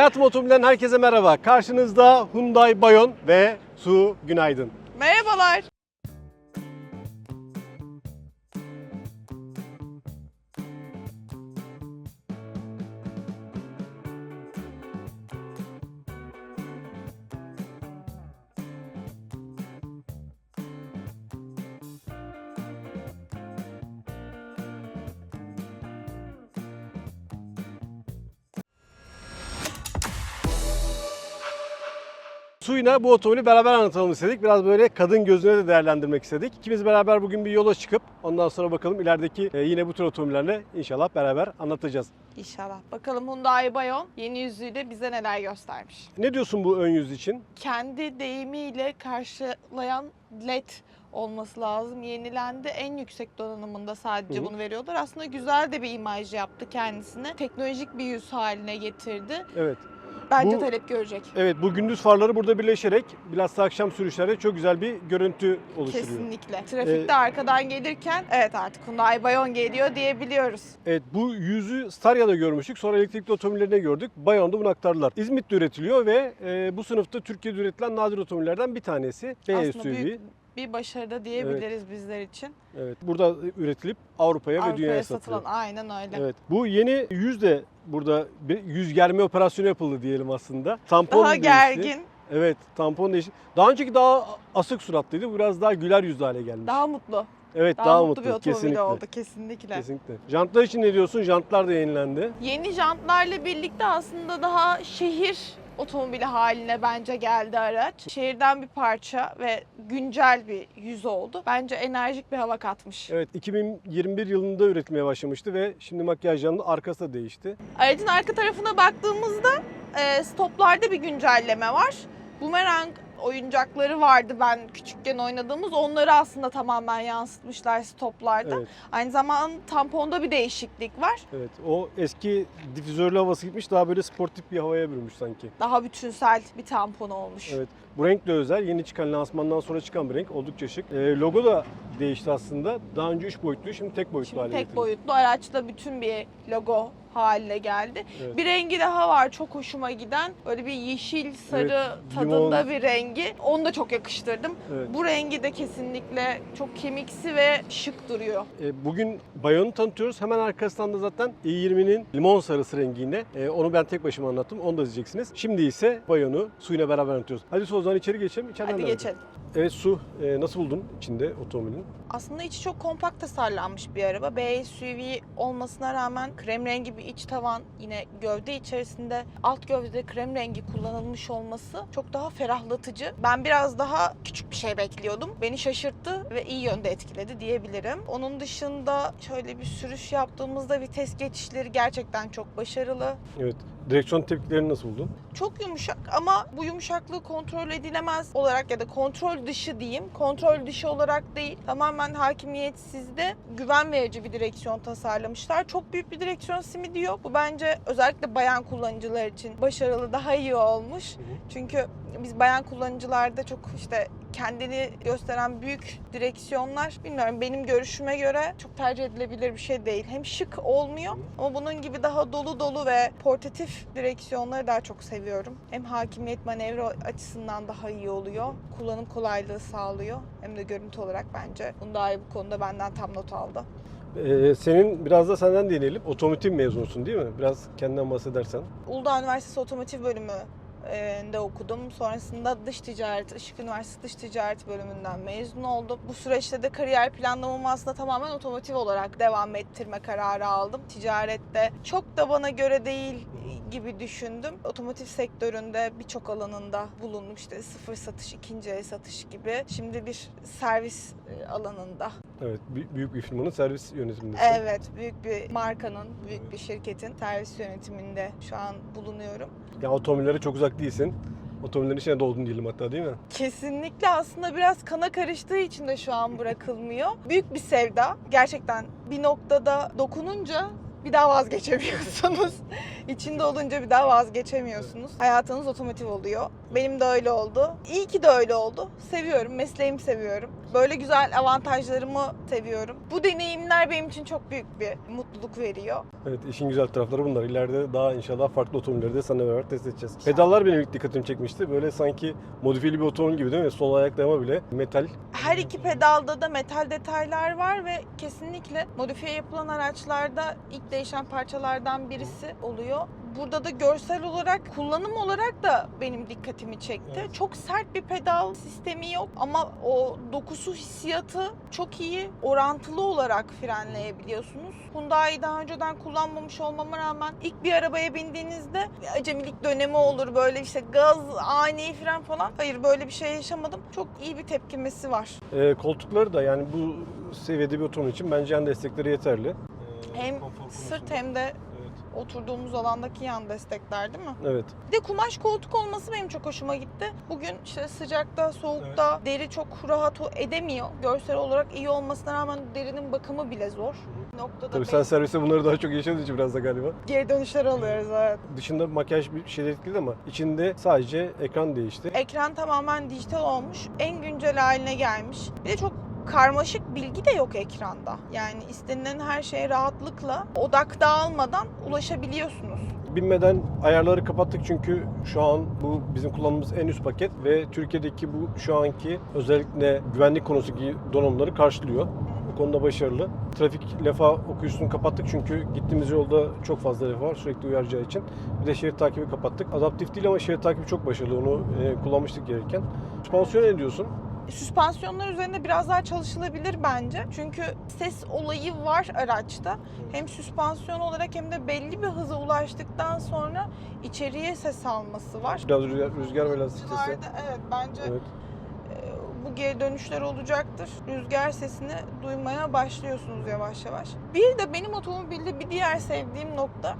Hayatım Otomobil'den herkese merhaba. Karşınızda Hyundai Bayon ve Su Günaydın. Merhabalar. Suyla bu otomobili beraber anlatalım istedik. Biraz böyle kadın gözüne de değerlendirmek istedik. İkimiz beraber bugün bir yola çıkıp ondan sonra bakalım ilerideki e, yine bu tür otomobillerle inşallah beraber anlatacağız. İnşallah. Bakalım Hyundai Bayon yeni yüzüyle bize neler göstermiş. Ne diyorsun bu ön yüz için? Kendi deyimiyle karşılayan LED olması lazım. Yenilendi. En yüksek donanımında sadece hı. bunu veriyorlar. Aslında güzel de bir imaj yaptı kendisine. Teknolojik bir yüz haline getirdi. Evet. Bence Bu- talep görecek. Evet bu gündüz farları burada birleşerek bilhassa akşam sürüşlerde çok güzel bir görüntü oluşturuyor. Kesinlikle. Trafikte Ee, arkadan gelirken evet artık Hyundai Bayon geliyor diyebiliyoruz. Evet bu yüzü Starya'da görmüştük. Sonra elektrikli otomobillerine gördük. Bayon'da bunu aktardılar. İzmit'te üretiliyor ve e, bu sınıfta Türkiye'de üretilen nadir otomobillerden bir tanesi. B Aslında SUV. büyük bir başarı diyebiliriz bizler için. Evet. Burada üretilip Avrupa'ya, ve Avrupa'ya dünyaya satılan satılıyor. aynen öyle. Evet. Bu yeni yüz de burada bir yüz germe operasyonu yapıldı diyelim aslında. Tampon Daha değişti. gergin, Evet, tampon değişti. Daha önceki daha asık suratlıydı. Biraz daha güler yüzlü hale gelmiş. daha mutlu. evet, Daha, daha, mutlu, bir otomobil kesinlikle. oldu kesinlikle. Kesinlikle. Jantlar için ne diyorsun? Jantlar da yenilendi. Yeni jantlarla birlikte aslında daha şehir otomobili haline bence geldi araç. Şehirden bir parça ve güncel bir yüz oldu. Bence enerjik bir hava katmış. Evet, 2021 yılında üretilmeye başlamıştı ve şimdi makyaj jantı arkası da değişti. Aracın arka tarafına baktığımızda e, stoplarda bir güncelleme var. Boomerang oyuncakları vardı ben küçükken oynadığımız. Onları aslında tamamen yansıtmışlar stoplarda. Evet, Aynı zamanda tamponda bir değişiklik var. evet. O eski difüzörlü havası gitmiş, daha böyle sportif bir havaya bürünmüş sanki. Daha bütünsel bir tampon olmuş. Evet. Bu renk de özel. Yeni çıkan lansmandan sonra çıkan bir renk. Oldukça şık. Ee, logo da değişti aslında. Daha önce 3 boyutlu, şimdi tek boyutlu Şimdi hale tek getirildi. boyutlu araçta bütün bir logo haline geldi. Evet. Bir rengi daha var çok hoşuma giden. Böyle bir yeşil sarı Evet, tadında limon. bir rengi. Onu da çok yakıştırdım. Evet. Bu rengi de kesinlikle çok kemiksi ve şık duruyor. Ee, bugün Bayon'u tanıtıyoruz. Hemen arkasından da zaten i20'nin limon sarısı rengiyle. Ee, onu ben tek başıma anlattım. Onu da izleyeceksiniz. Şimdi ise Bayon'u suyla beraber anlatıyoruz. Hadi o zaman içeri geçelim. İçeriden Hadi devam geçelim. Evet Su, e, nasıl buldun içinde otomobilin? Aslında içi çok kompakt tasarlanmış bir araba. B SUV olmasına rağmen krem rengi bir iç tavan yine gövde içerisinde alt gövde krem rengi kullanılmış olması çok daha ferahlatıcı. Ben biraz daha küçük bir şey bekliyordum. Beni şaşırttı ve iyi yönde etkiledi diyebilirim. Onun dışında şöyle bir sürüş yaptığımızda vites geçişleri gerçekten çok başarılı. Evet. Direksiyon tepkilerini nasıl buldun? Çok yumuşak ama bu yumuşaklığı kontrol edilemez olarak ya da kontrol dışı diyeyim. Kontrol dışı olarak değil. Tamamen hakimiyetsizde güven verici bir direksiyon tasarlamışlar. Çok büyük bir direksiyon simidi yok. Bu bence özellikle bayan kullanıcılar için başarılı, daha iyi olmuş. Çünkü biz bayan kullanıcılarda çok işte kendini gösteren büyük direksiyonlar bilmiyorum benim görüşüme göre çok tercih edilebilir bir şey değil. Hem şık olmuyor ama bunun gibi daha dolu dolu ve portatif direksiyonları daha çok seviyorum. Hem hakimiyet manevra açısından daha iyi oluyor. Kullanım kolaylığı sağlıyor. Hem de görüntü olarak bence Hyundai bu konuda benden tam not aldı. Ee, senin biraz da senden dinleyelim. Otomotiv mezunusun değil mi? Biraz kendinden bahsedersen. Uludağ Üniversitesi Otomotiv Bölümü de okudum. Sonrasında dış ticaret, Işık Üniversitesi Dış Ticaret bölümünden mezun oldum. Bu süreçte de kariyer planlamamı aslında tamamen otomotiv olarak devam ettirme kararı aldım. Ticarette çok da bana göre değil gibi düşündüm. Otomotiv sektöründe birçok alanında bulundum. İşte sıfır satış, ikinci el satış gibi. Şimdi bir servis alanında. Evet. bü- Büyük bir firmanın servis yönetimindesin. Evet, büyük bir markanın, büyük bir şirketin servis yönetiminde şu an bulunuyorum. Ya otomobillere çok uzak değilsin. Otomobillerin içine doldun diyelim hatta değil mi? Kesinlikle aslında biraz kana karıştığı için de şu an bırakılmıyor. Büyük bir sevda. Gerçekten bir noktada dokununca bir daha vazgeçemiyorsunuz. İçinde olunca bir daha vazgeçemiyorsunuz. Hayatınız otomotiv oluyor. Benim de öyle oldu. İyi ki de öyle oldu. Seviyorum, mesleğimi seviyorum. Böyle güzel avantajlarımı seviyorum. Bu deneyimler benim için çok büyük bir mutluluk veriyor. Evet işin güzel tarafları bunlar. İleride daha inşallah farklı otomobilleri de seninle beraber test edeceğiz. Pedallar benim ilk dikkatimi çekmişti. Böyle sanki modifiyeli bir otomobil gibi değil mi? Sol ayaklama bile metal. Her iki pedalda da metal detaylar var ve kesinlikle modifiye yapılan araçlarda ilk değişen parçalardan birisi oluyor. Burada da görsel olarak, kullanım olarak da benim dikkatimi çekti. Evet. Çok sert bir pedal sistemi yok ama o dokusu hissiyatı çok iyi. Orantılı olarak frenleyebiliyorsunuz. Hyundai'yi daha önceden kullanmamış olmama rağmen ilk bir arabaya bindiğinizde acemilik dönemi olur böyle işte gaz, ani fren falan. Hayır böyle bir şey yaşamadım. Çok iyi bir tepkimesi var. Ee, koltukları da yani bu seviyede bir otomobil için bence yan destekleri yeterli. Ee, Hem sırt hem de. Oturduğumuz alandaki yan destekler değil mi? Evet. Bir de kumaş koltuk olması benim çok hoşuma gitti. Bugün işte sıcakta, soğukta deri çok rahat edemiyor. Görsel olarak iyi olmasına rağmen derinin bakımı bile zor. Noktada Tabii sen serviste bunları daha çok yaşadığın için biraz da galiba. geri dönüşler alıyoruz evet. Dışında makyaj bir şeyler etkiledi ama içinde sadece ekran değişti. Ekran tamamen dijital olmuş. En güncel haline gelmiş. Bir de çok karmaşık bilgi de yok ekranda. Yani istenilen her şeye rahatlıkla odak dağılmadan ulaşabiliyorsunuz. Binmeden ayarları kapattık çünkü şu an bu bizim kullandığımız en üst paket ve Türkiye'deki bu şu anki özellikle güvenlik konusundaki donanımları karşılıyor. Bu konuda başarılı. Trafik lefa okuyucusunu kapattık çünkü gittiğimiz yolda çok fazla lefa var sürekli uyaracağı için. Bir de şerit takibi kapattık. Adaptif değil ama şerit takibi çok başarılı. Onu e, kullanmıştık gelirken. Süspansiyon ne diyorsun? Süspansiyonlar üzerinde biraz daha çalışılabilir bence. Çünkü ses olayı var araçta. Hem süspansiyon olarak hem de belli bir hıza ulaştıktan sonra içeriye ses alması var. Biraz rüzgar, rüzgar ve lastik sesi. Evet bence Evet. e, bu geri dönüşler olacaktır. Rüzgar sesini duymaya başlıyorsunuz yavaş yavaş. Bir de benim otomobilde bir diğer sevdiğim nokta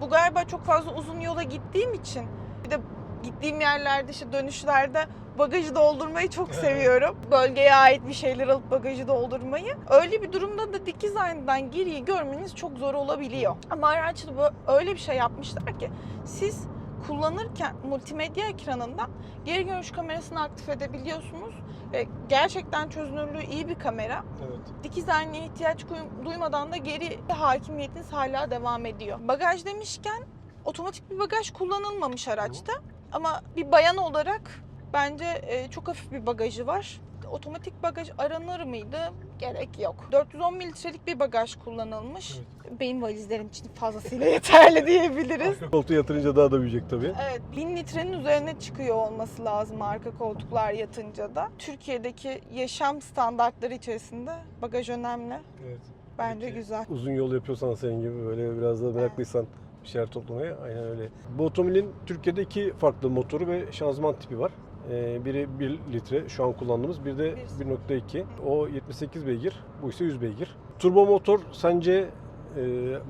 bu galiba çok fazla uzun yola gittiğim için bir de gittiğim yerlerde işte dönüşlerde bagajı doldurmayı çok seviyorum. Bölgeye ait bir şeyler alıp bagajı doldurmayı. Öyle bir durumda da dikiz aynadan geriyi görmeniz çok zor olabiliyor. Ama araçta öyle bir şey yapmışlar ki siz kullanırken multimedya ekranından geri görüş kamerasını aktif edebiliyorsunuz. Ve gerçekten çözünürlüğü iyi bir kamera. Evet. Dikiz aynaya ihtiyaç duymadan da geri hakimiyetiniz hala devam ediyor. Bagaj demişken otomatik bir bagaj kullanılmamış araçta. Ama bir bayan olarak bence e, çok hafif bir bagajı var. Otomatik bagaj aranır mıydı? Gerek yok. 410 mililitrelik bir bagaj kullanılmış. Benim valizlerim için fazlasıyla yeterli diyebiliriz. Arka koltuğu yatırınca daha da büyüyecek tabii. Evet, 1000 litrenin üzerine çıkıyor olması lazım arka koltuklar yatınca da. Türkiye'deki yaşam standartları içerisinde bagaj önemli. Evet. Bence Peki. güzel. uzun yol yapıyorsan senin gibi böyle biraz da meraklıysan bir şeyler toplamaya aynen öyle. Bu otomobilin Türkiye'de iki farklı motoru ve şanzıman tipi var. Ee, biri 1 litre şu an kullandığımız bir de 1.2. O 78 beygir, bu ise 100 beygir. Turbo motor sence e,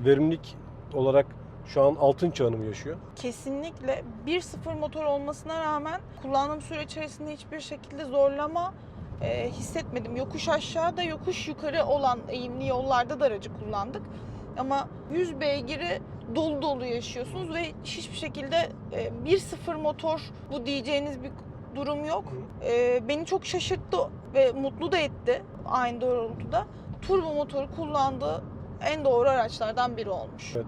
verimlilik olarak şu an altın çağını mı yaşıyor? Kesinlikle 1.0 motor olmasına rağmen kullandığım süre içerisinde hiçbir şekilde zorlama e, hissetmedim. Yokuş aşağıda, yokuş yukarı olan eğimli yollarda da aracı kullandık. Ama 100 beygiri dolu dolu yaşıyorsunuz ve hiçbir şekilde e, 1.0 motor bu diyeceğiniz bir durum yok. E, beni çok şaşırttı ve mutlu da etti aynı doğrultuda. Turbo motoru kullandığı en doğru araçlardan biri olmuş. Evet.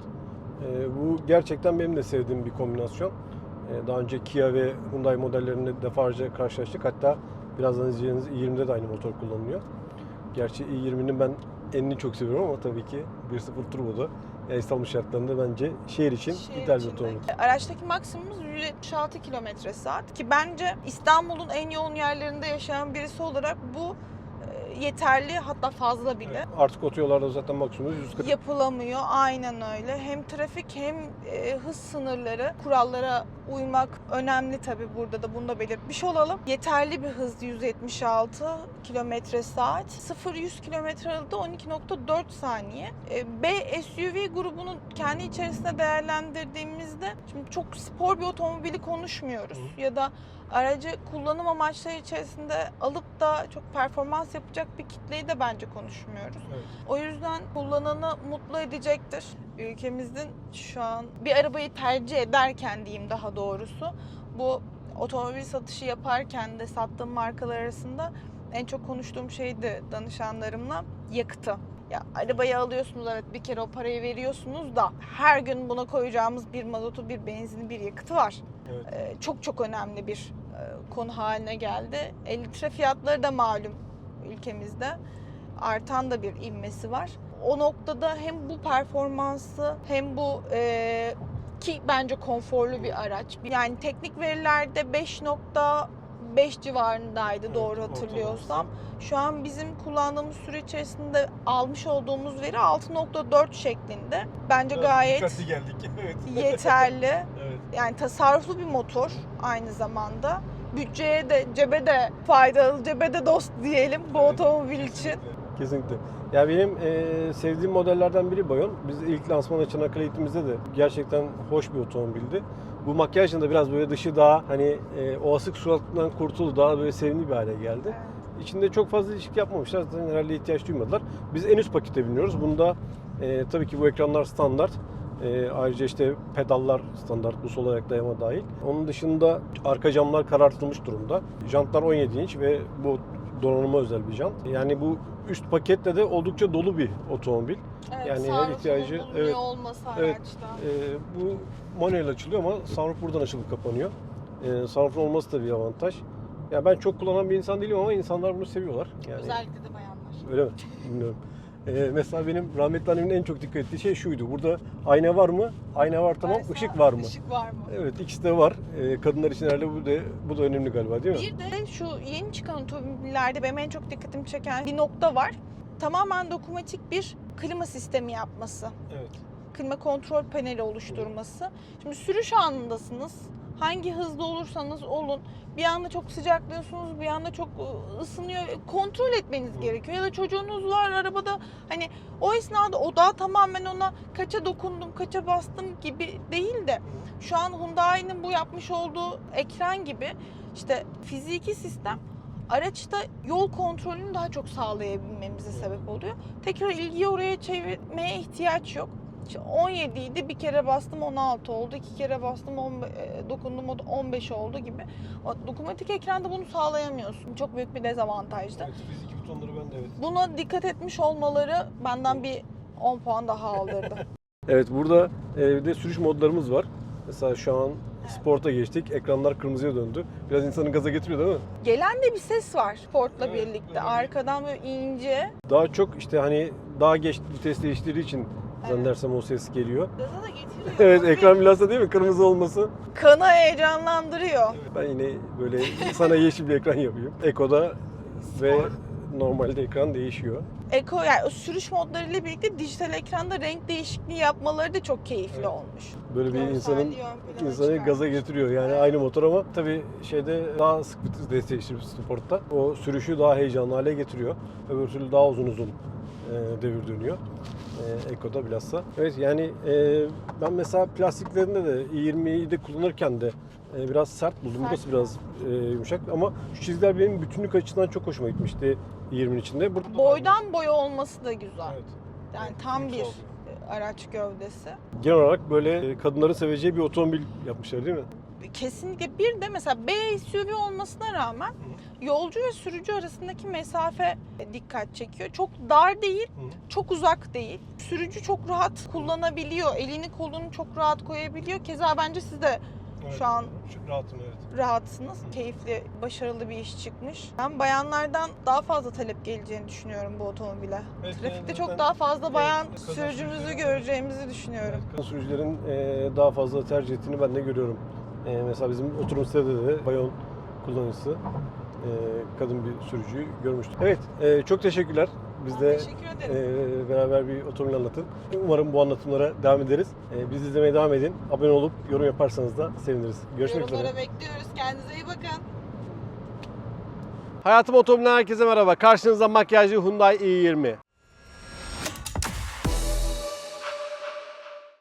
Ee, bu gerçekten benim de sevdiğim bir kombinasyon. Ee, daha önce Kia ve Hyundai modellerinde defalarca karşılaştık. Hatta birazdan izleyeceğiniz i20'de de aynı motor kullanılıyor. Gerçi i20'nin ben enini çok seviyorum ama tabii ki 1.0 turboda yani İstanbul şartlarında bence şehir için Şehir ideal bir içinde. otomobil. Araçtaki maksimumumuz 176 kilometre saat ki bence İstanbul'un en yoğun yerlerinde yaşayan birisi olarak bu yeterli hatta fazla bile. Evet, Artık otoyollarda zaten maksimum 140. Yapılamıyor aynen öyle. Hem trafik hem e, hız sınırları kurallara uymak önemli tabii burada da bunu da belirtmiş olalım. Yeterli bir hız 176 kilometre saat. 0-100 kilometre aralığında 12.4 saniye. E, B SUV grubunu kendi içerisinde değerlendirdiğimizde şimdi çok spor bir otomobili konuşmuyoruz. Hı. Ya da aracı kullanım amaçları içerisinde alıp da çok performans yapacak bir kitleyi de bence konuşmuyoruz. Evet. O yüzden kullananı mutlu edecektir. Ülkemizin şu an bir arabayı tercih ederken diyeyim daha doğrusu bu otomobil satışı yaparken de sattığım markalar arasında en çok konuştuğum şeydi danışanlarımla yakıtı. Ya arabayı alıyorsunuz evet bir kere o parayı veriyorsunuz da her gün buna koyacağımız bir mazotu, bir benzini, bir yakıtı var. Evet. Ee, çok çok önemli bir e, konu haline geldi. E, litre fiyatları da malum ülkemizde. Artan da bir ivmesi var. O noktada hem bu performansı hem bu e, ki bence konforlu bir araç. Yani teknik verilerde 5.5 civarındaydı Evet, doğru hatırlıyorsam. Şu an bizim kullandığımız süre içerisinde almış olduğumuz veri 6.4 şeklinde. Bence gayet Dikkatli geldik. Evet. yeterli. evet. Yani tasarruflu bir motor aynı zamanda. Bütçeye de cebe de faydalı, cebe de dost diyelim bu Evet, otomobil için. Kesinlikle. Kesinlikle. Ya benim e, sevdiğim modellerden biri Bayon. Biz ilk lansman Çanakkale eğitimimizde de gerçekten hoş bir otomobildi. Bu makyajın da biraz böyle dışı daha hani e, o asık suratından kurtuldu. Daha böyle sevimli bir hale geldi. İçinde çok fazla değişiklik yapmamışlar. Zaten herhalde ihtiyaç duymadılar. Biz en üst pakete biniyoruz. Bunda e, tabii ki bu ekranlar standart. E, ayrıca işte pedallar standart bu sol ayak dayama dahil. Onun dışında arka camlar karartılmış durumda. Jantlar 17 inç ve bu donanıma özel bir jant. Yani bu üst paketle de oldukça dolu bir otomobil. Evet, Yani her ihtiyacı- evet, olması evet. araçta. E, bu manuel açılıyor ama sunroof buradan açılıp kapanıyor. E, sunroof'un olması da bir avantaj. Ya ben çok kullanan bir insan değilim ama insanlar bunu seviyorlar. Yani Özellikle de bayanlar. Öyle mi? Bilmiyorum. Ee, mesela benim rahmetli annemin en çok dikkat ettiği şey şuydu. Burada ayna var mı? Ayna var tamam. Varsa Işık var mı? Işık var mı? Evet ikisi de var. Ee, kadınlar için herhalde bu da, bu da önemli galiba değil mi? Bir de şu yeni çıkan otomobillerde benim en çok dikkatimi çeken bir nokta var. Tamamen dokunmatik bir klima sistemi yapması. Evet. klima kontrol paneli oluşturması. Şimdi sürüş anındasınız. Hangi hızda olursanız olun. Bir anda çok sıcaklıyorsunuz, bir anda çok ı, ısınıyor. Kontrol etmeniz gerekiyor. Ya da çocuğunuz var arabada. Hani o esnada odağı tamamen ona kaça dokundum, kaça bastım gibi değil de şu an Hyundai'nin bu yapmış olduğu ekran gibi işte fiziki sistem araçta yol kontrolünü daha çok sağlayabilmemize sebep oluyor. Tekrar ilgiyi oraya çevirmeye ihtiyaç yok. İşte 17 idi bir kere bastım 16 oldu, iki kere bastım 10, e, dokundum o da 15 oldu gibi. O dokunmatik ekranda bunu sağlayamıyorsun. Çok büyük bir dezavantajdı. Evet, fiziki butonları ben de evet. Buna dikkat etmiş olmaları benden bir 10 puan daha aldırdı. Evet burada e, bir de sürüş modlarımız var. Mesela şu an sporta geçtik. Ekranlar kırmızıya döndü. Biraz insanı gaza getiriyor değil mi? Gelen de bir ses var Ford'la Evet, birlikte. evet. Arkadan böyle ince. Daha çok işte hani daha geç vites değiştirdiği için Evet. zannedersem o ses geliyor. Gaza da getiriyor. Evet Bir ekran bilhassa değil mi? Kırmızı olması. Kanı heyecanlandırıyor. Ben yine böyle sana yeşil bir ekran yapayım. Eko'da ve normalde ekran değişiyor. Eko yani o sürüş modlarıyla birlikte dijital ekranda renk değişikliği yapmaları da çok keyifli Evet. olmuş. Böyle bir insanın insanı çıkarmış. gaza getiriyor. Yani Evet. aynı motor ama tabii şeyde daha sık vites değiştirip sportta o sürüşü daha heyecanlı hale getiriyor. Öbür türlü daha uzun uzun e, devir dönüyor. E, Eko'da bilhassa. Evet yani e, ben mesela plastiklerinde de i20'yi de kullanırken de e, biraz sert buldum. Sert Burası biraz e, yumuşak ama şu çizgiler benim bütünlük açısından çok hoşuma gitmişti i20'nin içinde. Burada da Boydan boya olması da güzel. Evet. Yani tam bir araç gövdesi. Genel olarak böyle e, kadınların seveceği bir otomobil yapmışlar değil mi? Kesinlikle bir de mesela B SUV olmasına rağmen yolcu ve sürücü arasındaki mesafe dikkat çekiyor. Çok dar değil, Hı. çok uzak değil. Sürücü çok rahat kullanabiliyor. Elini kolunu çok rahat koyabiliyor. Keza bence siz de Şu an- rahatım evet. rahatsınız. Keyifli, başarılı bir iş çıkmış. Ben bayanlardan daha fazla talep geleceğini düşünüyorum bu otomobile. Evet, Trafikte yani çok daha fazla bayan Evet, sürücümüzü göreceğimizi düşünüyorum. Evet, sürücülerin daha fazla tercih ettiğini ben de görüyorum. Mesela bizim oturum sitede de bayon kullanıcısı kadın bir sürücüyü görmüştük. Evet, e, çok teşekkürler. Biz de e, beraber bir otomobil anlatın. Umarım bu anlatımlara devam ederiz. E, bizi izlemeye devam edin. Abone olup yorum yaparsanız da seviniriz. Görüşmek üzere. Yorumlara bekliyoruz. Kendinize iyi bakın. Hayatım Otomobil'den herkese merhaba. Karşınızda makyajlı Hyundai i20.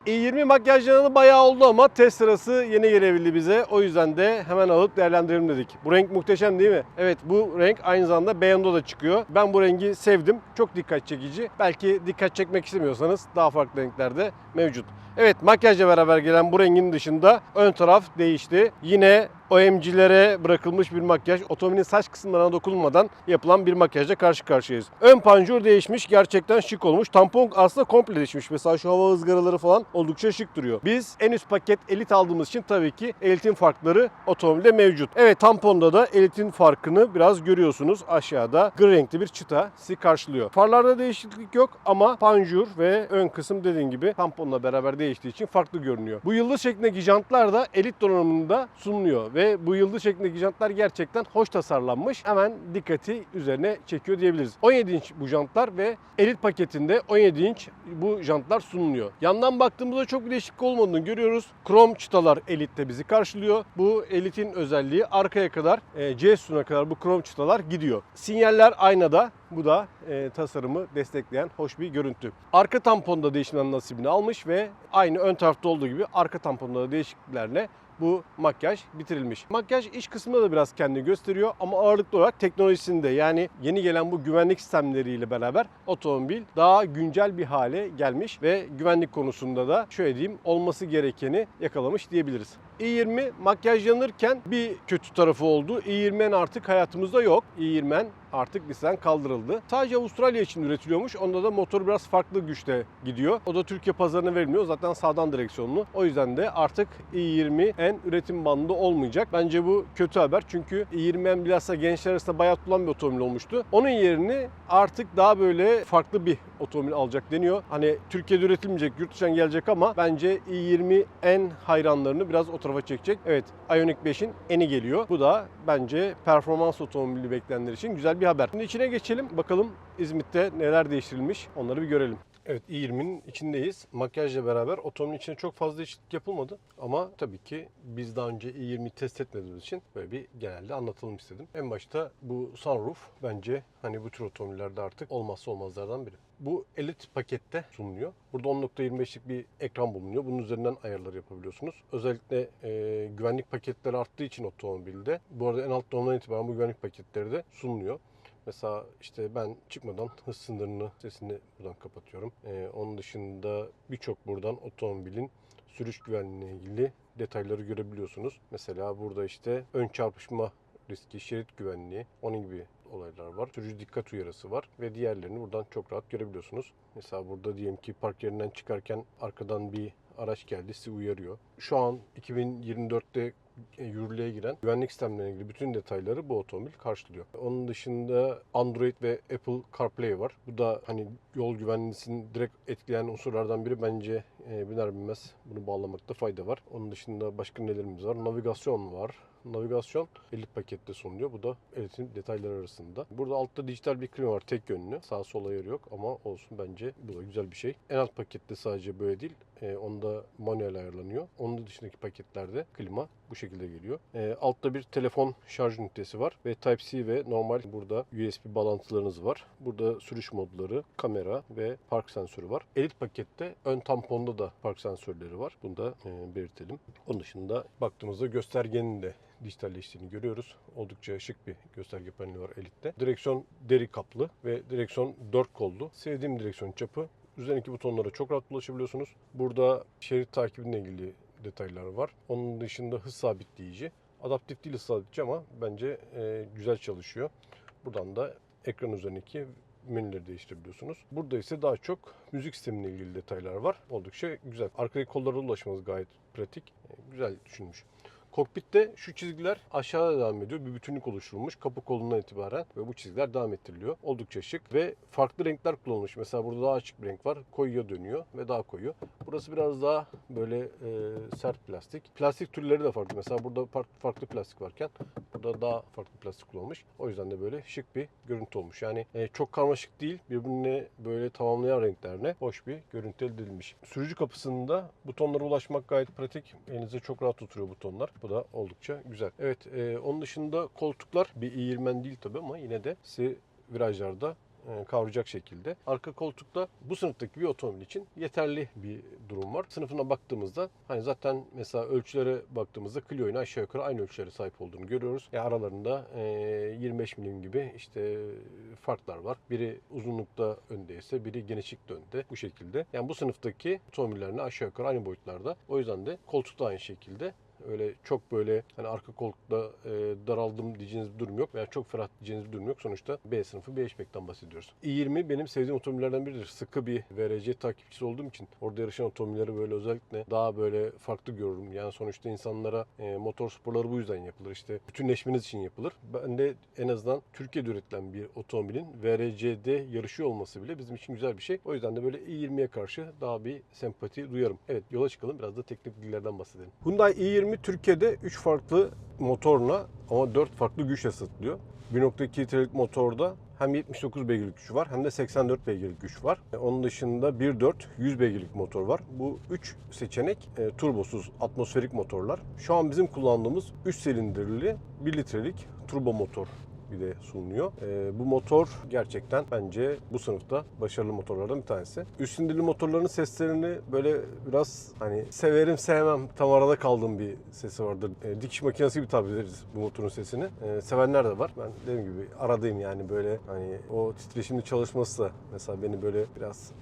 İ20 makyajlanalı bayağı oldu ama test sırası yeni gelebildi bize. O yüzden de hemen alıp değerlendirelim dedik. Bu renk muhteşem değil mi? Evet bu renk aynı zamanda beyanda da çıkıyor. Ben bu rengi sevdim. Çok dikkat çekici. Belki dikkat çekmek istemiyorsanız daha farklı renklerde mevcut. Evet makyajla beraber gelen bu rengin dışında ön taraf değişti. Yine OMG'lere bırakılmış bir makyaj. Otomobilin saç kısımlarına dokunulmadan yapılan bir makyajla karşı karşıyayız. Ön panjur değişmiş. Gerçekten şık olmuş. Tampon aslında komple değişmiş. Mesela şu hava ızgaraları falan oldukça şık duruyor. Biz en üst paket elit aldığımız için tabii ki elitin farkları otomobilde mevcut. Evet tamponda da elitin farkını biraz görüyorsunuz. Aşağıda gri renkli bir çıta sizi karşılıyor. Farlarda değişiklik yok ama panjur ve ön kısım dediğim gibi tamponla beraber değiştiği için farklı görünüyor. Bu yıldız şeklindeki jantlar da elit donanımında sunuluyor ve bu yıldız şeklindeki jantlar gerçekten hoş tasarlanmış. Hemen dikkati üzerine çekiyor diyebiliriz. 17 inç bu jantlar ve elit paketinde 17 inç bu jantlar sunuluyor. Yandan baktığımızda çok bir değişiklik olmadığını görüyoruz. Krom çıtalar elitte bizi karşılıyor. Bu elitin özelliği arkaya kadar e, C sütuna kadar bu krom çıtalar gidiyor. Sinyaller aynada. Bu da e, tasarımı destekleyen hoş bir görüntü. Arka tamponda değişimden nasibini almış ve aynı ön tarafta olduğu gibi arka tamponda da değişikliklerle bu makyaj bitirilmiş. Makyaj iç kısmında da biraz kendini gösteriyor ama ağırlıklı olarak teknolojisinde yani yeni gelen bu güvenlik sistemleriyle beraber otomobil daha güncel bir hale gelmiş ve güvenlik konusunda da şöyle diyeyim olması gerekeni yakalamış diyebiliriz. İ20 makyajlanırken bir kötü tarafı oldu. i20N artık hayatımızda yok. i20N artık liseden kaldırıldı. Sadece Avustralya için üretiliyormuş. Onda da motor biraz farklı güçte gidiyor. O da Türkiye pazarına verilmiyor. Zaten sağdan direksiyonlu. O yüzden de artık i20N üretim bandında olmayacak. Bence bu kötü haber. Çünkü i20N bilhassa gençler arasında bayağı tutulan bir otomobil olmuştu. Onun yerini artık daha böyle farklı bir otomobil alacak deniyor. Hani Türkiye'de üretilmeyecek, yurt dışından gelecek ama bence i20N hayranlarını biraz o tarafa çekecek. Evet, Ioniq 5'in eni geliyor. Bu da bence performans otomobili bekleyenler için güzel bir haber. Şimdi içine geçelim. Bakalım İzmit'te neler değiştirilmiş onları bir görelim. Evet i20'nin içindeyiz. Makyajla beraber otomobilin içine çok fazla değişiklik yapılmadı. Ama tabii ki biz daha önce i20'yi test etmediğimiz için böyle bir genelde anlatalım istedim. En başta bu sunroof bence hani bu tür otomobillerde artık olmazsa olmazlardan biri. Bu elit pakette sunuluyor. Burada 10.25'lik bir ekran bulunuyor. Bunun üzerinden ayarları yapabiliyorsunuz. Özellikle e, güvenlik paketleri arttığı için otomobilde. Bu arada en alt donanımdan itibaren bu güvenlik paketleri de sunuluyor. Mesela işte ben çıkmadan hız sınırını sesini buradan kapatıyorum. Ee, onun dışında birçok buradan otomobilin sürüş güvenliğine ilgili detayları görebiliyorsunuz. Mesela burada işte ön çarpışma riski, şerit güvenliği, onun gibi olaylar var. Sürücü dikkat uyarısı var ve diğerlerini buradan çok rahat görebiliyorsunuz. Mesela burada diyelim ki park yerinden çıkarken arkadan bir araç geldi sizi uyarıyor. Şu an 2024'te e, yürürlüğe giren güvenlik sistemlerine ilgili bütün detayları bu otomobil karşılıyor. Onun dışında Android ve Apple CarPlay var. Bu da hani yol güvenliğini direkt etkileyen unsurlardan biri bence e, biner binmez bunu bağlamakta fayda var. Onun dışında başka nelerimiz var? Navigasyon var. Navigasyon elit pakette sunuluyor. Bu da elitin detayları arasında. Burada altta dijital bir klima var tek yönlü. Sağ sol ayarı yok ama olsun bence bu da güzel bir şey. En alt pakette sadece böyle değil. E, onda manuel ayarlanıyor. Onun dışındaki paketlerde klima bu şekilde geliyor. E, altta bir telefon şarj ünitesi var ve Type-C ve normal burada USB bağlantılarınız var. Burada sürüş modları, kamera ve park sensörü var. Elit pakette ön tamponda da park sensörleri var. Bunu da e, belirtelim. Onun dışında baktığımızda göstergenin de dijitalleştiğini görüyoruz. Oldukça şık bir gösterge paneli var Elite'de. Direksiyon deri kaplı ve direksiyon 4 kollu. Sevdiğim direksiyon çapı. Üzerindeki butonlara çok rahat ulaşabiliyorsunuz. Burada şerit takibinle ilgili detaylar var. Onun dışında hız sabitleyici. Adaptif değil hız sabitleyici ama bence e, güzel çalışıyor. Buradan da ekran üzerindeki menüleri değiştirebiliyorsunuz. Burada ise daha çok müzik sistemiyle ilgili detaylar var. Oldukça güzel. Arkadaki kollara ulaşmanız gayet pratik. E, Güzel düşünmüş. Kokpitte şu çizgiler aşağıda devam ediyor. Bir bütünlük oluşturulmuş kapı kolundan itibaren ve bu çizgiler devam ettiriliyor. Oldukça şık ve farklı renkler kullanılmış. Mesela burada daha açık bir renk var. Koyuya dönüyor ve daha koyu. Burası biraz daha böyle e, sert plastik. Plastik türleri de farklı. Mesela burada farklı, plastik varken burada daha farklı plastik kullanılmış. O yüzden de böyle şık bir görüntü olmuş. Yani e, çok karmaşık değil. Birbirine böyle tamamlayan renklerle hoş bir görüntü elde edilmiş. Sürücü kapısında butonlara ulaşmak gayet pratik. Elinize çok rahat oturuyor butonlar. Bu da oldukça güzel. Evet e, onun dışında koltuklar bir i20 değil tabii ama yine de sizi virajlarda e, kavrayacak şekilde. Arka koltukta bu sınıftaki bir otomobil için yeterli bir durum var. Sınıfına baktığımızda hani zaten mesela ölçülere baktığımızda Clio ile aşağı yukarı aynı ölçülere sahip olduğunu görüyoruz. Yani aralarında e, 25 milim gibi işte farklar var. Biri uzunlukta öndeyse biri genişlikte önde. Bu şekilde. Yani bu sınıftaki otomobillerine aşağı yukarı aynı boyutlarda. O yüzden de koltuk da aynı şekilde öyle çok böyle hani arka koltukta e, daraldım diyeceğiniz bir durum yok veya çok ferah diyeceğiniz bir durum yok. Sonuçta B sınıfı bir hatchback'ten bahsediyoruz. i20 benim sevdiğim otomobillerden biridir. Sıkı bir VRC takipçisi olduğum için orada yarışan otomobilleri böyle özellikle daha böyle farklı görürüm. Yani sonuçta insanlara e, motor sporları bu yüzden yapılır. İşte bütünleşmeniz için yapılır. Ben de en azından Türkiye'de üretilen bir otomobilin VRC'de yarışıyor olması bile bizim için güzel bir şey. O yüzden de böyle i20'ye karşı daha bir sempati duyarım. Evet yola çıkalım biraz da teknik bilgilerden bahsedelim. Hyundai i20 Türkiye'de 3 farklı motorla ama 4 farklı güçle satılıyor. 1.2 litrelik motorda hem 79 beygirlik güç var hem de 84 beygirlik güç var. E, Onun dışında 1.4 100 beygirlik motor var. Bu 3 seçenek e, turbosuz atmosferik motorlar. Şu an bizim kullandığımız 3 silindirli 1 litrelik turbo motor bir de sunuluyor. E, bu motor gerçekten bence bu sınıfta başarılı motorlardan bir tanesi. Üst sindirli motorların seslerini böyle biraz hani severim sevmem tam arada kaldığım bir sesi vardır. E, dikiş makinesi gibi tabir ederiz bu motorun sesini. E, sevenler de var. Ben dediğim gibi aradayım yani böyle hani o titreşimli çalışması da mesela beni böyle biraz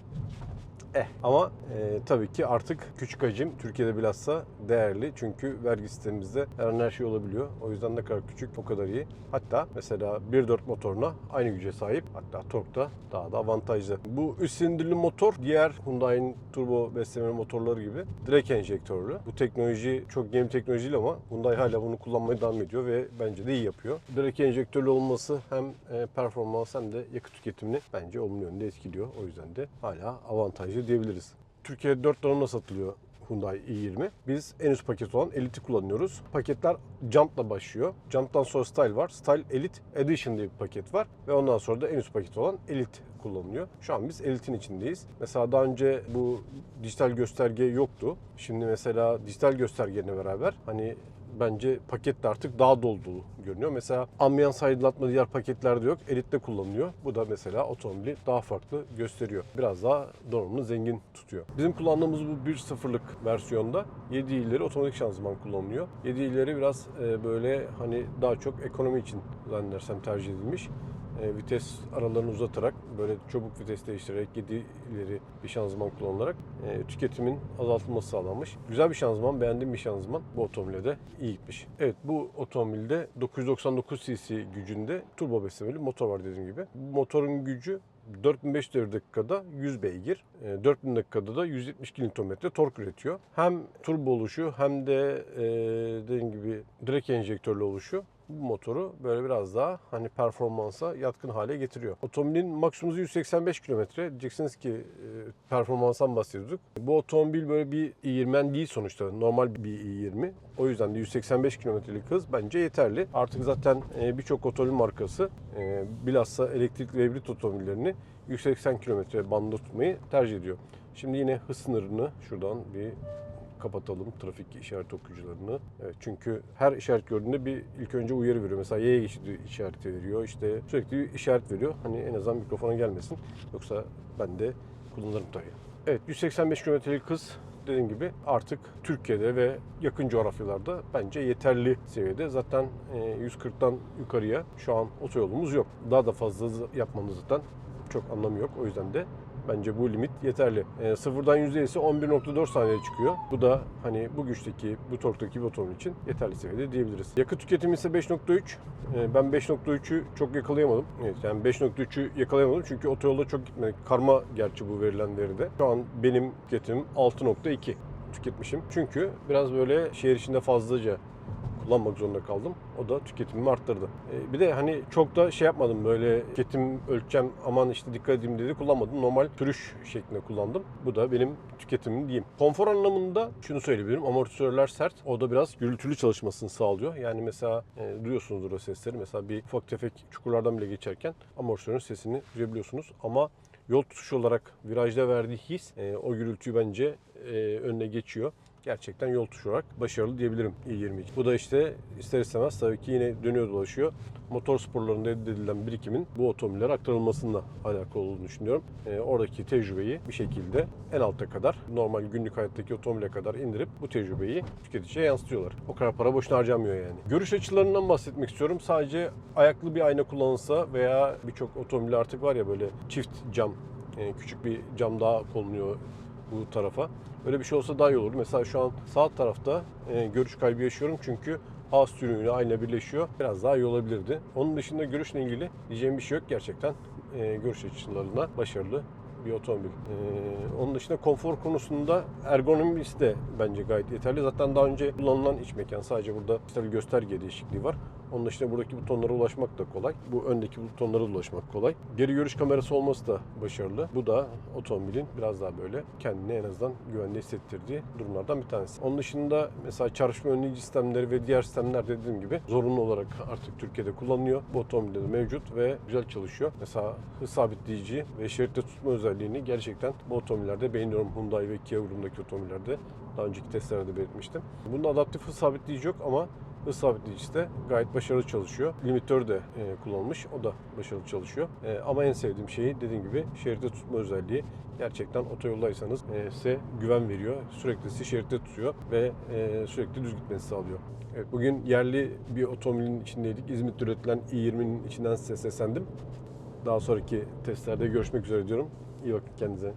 Eh ama e, tabii ki artık küçük hacim Türkiye'de bilhassa değerli. Çünkü vergi sistemimizde her an her şey olabiliyor. O yüzden ne kadar küçük o kadar iyi. Hatta mesela 1.4 motoruna aynı güce sahip. Hatta torkta daha da avantajlı. Bu üst silindirli motor diğer Hyundai'nin turbo besleme motorları gibi direkt enjektörlü. Bu teknoloji çok yeni teknoloji değil ama Hyundai hala bunu kullanmaya devam ediyor ve bence de iyi yapıyor. Direkt enjektörlü olması hem e, performans hem de yakıt tüketimini bence olumlu yönde etkiliyor. O yüzden de hala avantajlı diyebiliriz. Türkiye'de 4 donanımla satılıyor Hyundai i20. Biz en üst paket olan Elite'i kullanıyoruz. Paketler Jump'la başlıyor. Jump'tan sonra Style var. Style Elite Edition diye bir paket var. Ve ondan sonra da en üst paket olan Elite kullanılıyor. Şu an biz Elite'in içindeyiz. Mesela daha önce bu dijital gösterge yoktu. Şimdi mesela dijital göstergeyle beraber hani bence paket de artık daha dolu dolu görünüyor. Mesela ambiyans aydınlatma diğer paketlerde yok. Elite'de kullanılıyor. Bu da mesela otomobili daha farklı gösteriyor. Biraz daha donanımını zengin tutuyor. Bizim kullandığımız bu 1.0'lık versiyonda 7 ileri otomatik şanzıman kullanılıyor. 7 ileri biraz e, böyle hani daha çok ekonomi için zannedersem tercih edilmiş e, vites aralarını uzatarak böyle çabuk vites değiştirerek 7 ileri bir şanzıman kullanılarak e, tüketimin azaltılması sağlanmış. Güzel bir şanzıman, beğendiğim bir şanzıman. Bu otomobile de iyi gitmiş. Evet bu otomobilde 999 cc gücünde turbo beslemeli motor var dediğim gibi. Bu motorun gücü 4500 dakikada 100 beygir, e, 4000 dakikada da 170 Nm tork üretiyor. Hem turbo oluşu hem de e, dediğim gibi direkt enjektörlü oluşu bu motoru böyle biraz daha hani performansa yatkın hale getiriyor. Otomobilin maksimum hızı 185 km. Diyeceksiniz ki e, performanstan bahsediyorduk. Bu otomobil böyle bir i20 değil sonuçta. Normal bir i20. O yüzden de 185 kilometrelik hız bence yeterli. Artık zaten e, birçok otomobil markası e, bilhassa elektrikli ve hibrit otomobillerini 180 kilometre bandında tutmayı tercih ediyor. Şimdi yine hız sınırını şuradan bir kapatalım trafik işaret okuyucularını. Evet, çünkü her işaret gördüğünde bir ilk önce uyarı veriyor. Mesela yaya geçidi işareti veriyor. İşte sürekli bir işaret veriyor. Hani en azından mikrofona gelmesin. Yoksa ben de kullanırım tabii. Evet 185 kilometrelik hız dediğim gibi artık Türkiye'de ve yakın coğrafyalarda bence yeterli seviyede. Zaten e, 140'tan yukarıya şu an otoyolumuz yok. Daha da fazla zaten çok anlamı yok. O yüzden de Bence bu limit yeterli. E, sıfırdan %'si 11.4 saniyede çıkıyor. Bu da hani bu güçteki, bu torktaki bir otomobil için yeterli seviyede diyebiliriz. Yakıt tüketimi ise 5.3. E, ben 5.3'ü çok yakalayamadım. Evet, yani 5.3'ü yakalayamadım çünkü otoyolda çok gitmedik. Karma gerçi bu verilen veride. Şu an benim tüketimim 6.2 tüketmişim. Çünkü biraz böyle şehir içinde fazlaca kullanmak zorunda kaldım. O da tüketimimi arttırdı. E, bir de hani çok da şey yapmadım böyle tüketim ölçeceğim aman işte dikkat edeyim dedi kullanmadım. Normal sürüş şeklinde kullandım. Bu da benim tüketimim diyeyim. Konfor anlamında şunu söyleyebilirim. Amortisörler sert. O da biraz gürültülü çalışmasını sağlıyor. Yani mesela e, duyuyorsunuzdur o sesleri. Mesela bir ufak tefek çukurlardan bile geçerken amortisörün sesini duyabiliyorsunuz. Ama yol tutuşu olarak virajda verdiği his e, o gürültüyü bence e, önüne geçiyor. Gerçekten yol tutuşu olarak başarılı diyebilirim i20 için. Bu da işte ister istemez tabii ki yine dönüyor dolaşıyor. Motor sporlarında elde edilen birikimin bu otomobillere aktarılmasıyla alakalı olduğunu düşünüyorum. Ee, oradaki tecrübeyi bir şekilde en alta kadar normal günlük hayattaki otomobile kadar indirip bu tecrübeyi tüketiciye yansıtıyorlar. O kadar para boşuna harcanmıyor yani. Görüş açılarından bahsetmek istiyorum. Sadece ayaklı bir ayna kullanılsa veya birçok otomobil artık var ya böyle çift cam, e, küçük bir cam daha konuluyor bu tarafa. Öyle bir şey olsa daha iyi olur. Mesela şu an sağ tarafta e, görüş kaybı yaşıyorum çünkü ağız sürüğüyle ayna birleşiyor. Biraz daha iyi olabilirdi. Onun dışında görüşle ilgili diyeceğim bir şey yok gerçekten. E, görüş açılarına başarılı bir otomobil. Ee, onun dışında konfor konusunda ergonomisi de bence gayet yeterli. Zaten daha önce kullanılan iç mekan sadece burada işte bir gösterge değişikliği var. Onun dışında buradaki butonlara ulaşmak da kolay. Bu öndeki butonlara ulaşmak kolay. Geri görüş kamerası olması da başarılı. Bu da otomobilin biraz daha böyle kendini en azından güvende hissettirdiği durumlardan bir tanesi. Onun dışında mesela çarpışma önleyici sistemleri ve diğer sistemler de dediğim gibi zorunlu olarak artık Türkiye'de kullanılıyor. Bu otomobilde de mevcut ve güzel çalışıyor. Mesela hız sabitleyici ve şeritte tutma özelliğini gerçekten bu otomobillerde beğeniyorum. Hyundai ve Kia grubundaki otomobillerde daha önceki testlerde belirtmiştim. Bunda adaptif hız sabitleyici yok ama sabitleyicisi de gayet başarılı çalışıyor. Limitör de e, kullanılmış. O da başarılı çalışıyor. E, ama en sevdiğim şeyi dediğim gibi şeritte tutma özelliği. Gerçekten otoyoldaysanız e, size güven veriyor. Sürekli sizi şeritte tutuyor ve e, sürekli düz gitmenizi sağlıyor. Evet, bugün yerli bir otomobilin içindeydik. İzmit'te üretilen i20'nin içinden size seslendim. Daha sonraki testlerde görüşmek üzere diyorum. İyi bakın kendinize.